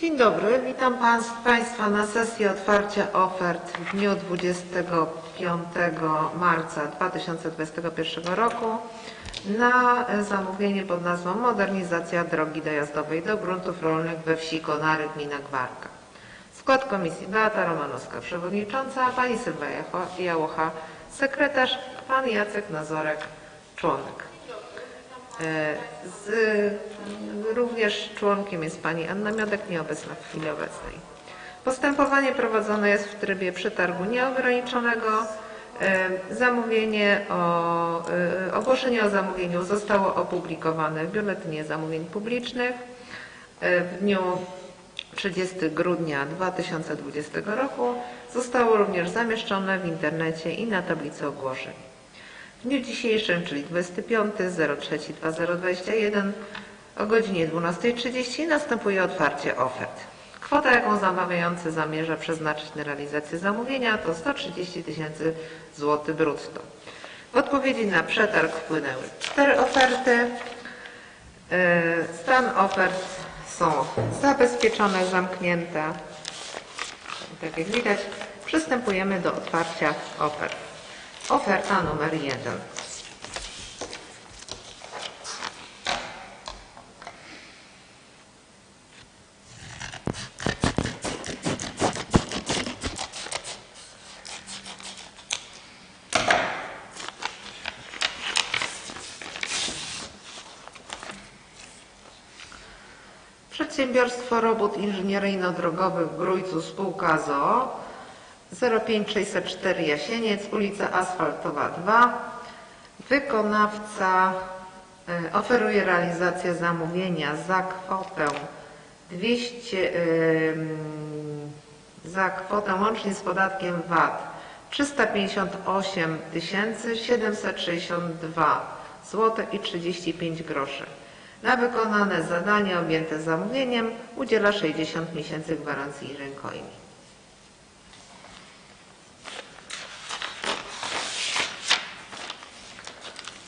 Dzień dobry, witam Państw- Państwa na sesji otwarcia ofert w dniu 25 marca 2021 roku na e, zamówienie pod nazwą Modernizacja drogi dojazdowej do gruntów rolnych we wsi Konary, gmina Gwarka. Skład komisji Beata Romanowska, przewodnicząca, pani Sylwia Jałocha, sekretarz, pan Jacek Nazorek, członek. E, Z, również członkiem jest pani Anna Miodek, nieobecna w chwili obecnej. Postępowanie prowadzone jest w trybie przetargu nieograniczonego. E, Zamówienie o, e, ogłoszenie o zamówieniu zostało opublikowane w Biuletynie Zamówień Publicznych w dniu 30 grudnia 2020 roku. Zostało również zamieszczone w internecie i na tablicy ogłoszeń. W dniu dzisiejszym, czyli 25.03.2021 o godzinie 12.30 następuje otwarcie ofert. Kwota, jaką zamawiający zamierza przeznaczyć na realizację zamówienia to 130 tysięcy złotych brutto. W odpowiedzi na przetarg wpłynęły cztery oferty. E, Stan ofert są zabezpieczone, zamknięte. Tak jak widać, przystępujemy do otwarcia ofert. Oferta numer jeden. Przedsiębiorstwo Robót Inżynieryjno-Drogowych Grójcu Spółka ZOO 05604 Jasieniec, ulica Asfaltowa 2. Wykonawca e, oferuje realizację zamówienia za kwotę 200, em, za kwotę łącznie z podatkiem VAT 358 762 zł i 35 groszy. Na wykonane zadanie objęte zamówieniem udziela 60 miesięcy gwarancji rękojmi.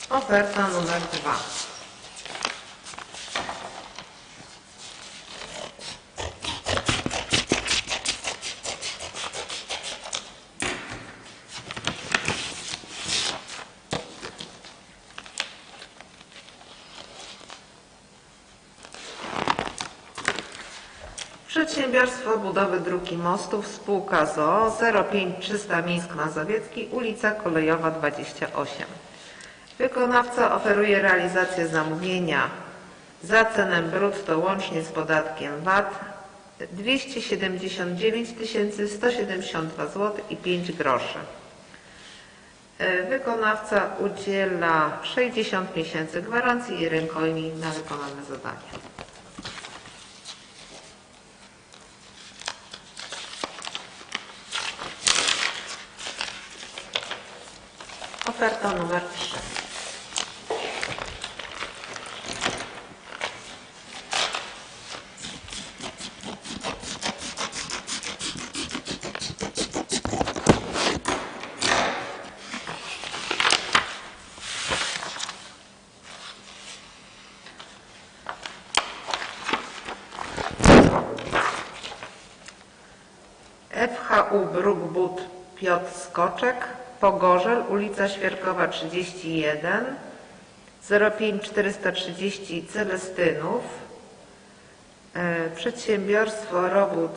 Oferta numer dwa. Przedsiębiorstwo Budowy Dróg i Mostów, spółka ZOO 05300 Mińsk Mazowiecki, ulica Kolejowa 28. Wykonawca oferuje realizację zamówienia za cenę brutto łącznie z podatkiem VAT 279 172 zł i 5 groszy. E, Wykonawca udziela 60 miesięcy gwarancji i rękojmi na wykonane zadania. Oferta numer 3. FHU Brookwood Piotr Skoczek, Pogorzel, ulica Świerkowa 31, 05430 Celestynów. E, Przedsiębiorstwo Robót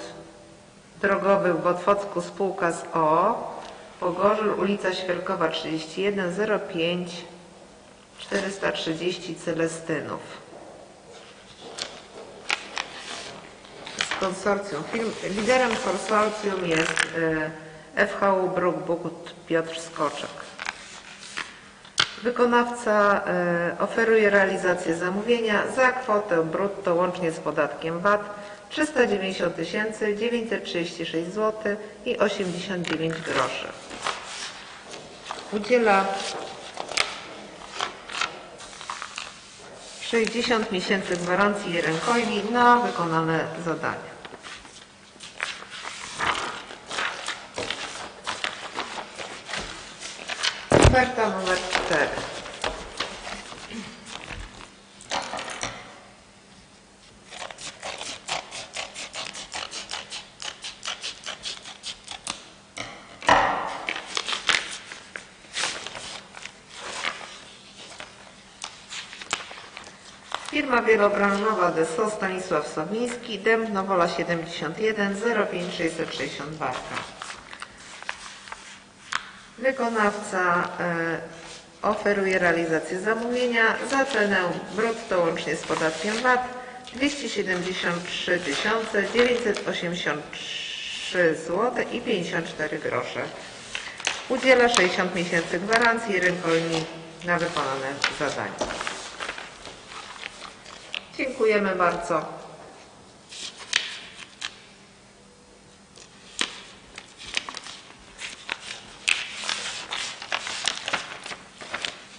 Drogowych w Otwocku spółka z O. Pogorzel, ulica Świerkowa 31, 05 430 Celestynów. Konsorcjum. Liderem konsorcjum jest e, FHU Brookwood Piotr Skoczek. Wykonawca e, oferuje realizację zamówienia za kwotę brutto łącznie z podatkiem VAT 390 936 zł i 89 groszy. Udziela 60 miesięcy gwarancji rękojmi na wykonane zadania. Oferta numer 4. Firma wielobranżowa DSO Stanisław Sobiński, Dębno Wola 71 05662. Wykonawca e, oferuje realizację zamówienia za cenę brutto łącznie z podatkiem VAT 273 983 zł i 54 grosze. Udziela 60 miesięcy gwarancji rynkolni na wykonane zadania. Dziękujemy bardzo.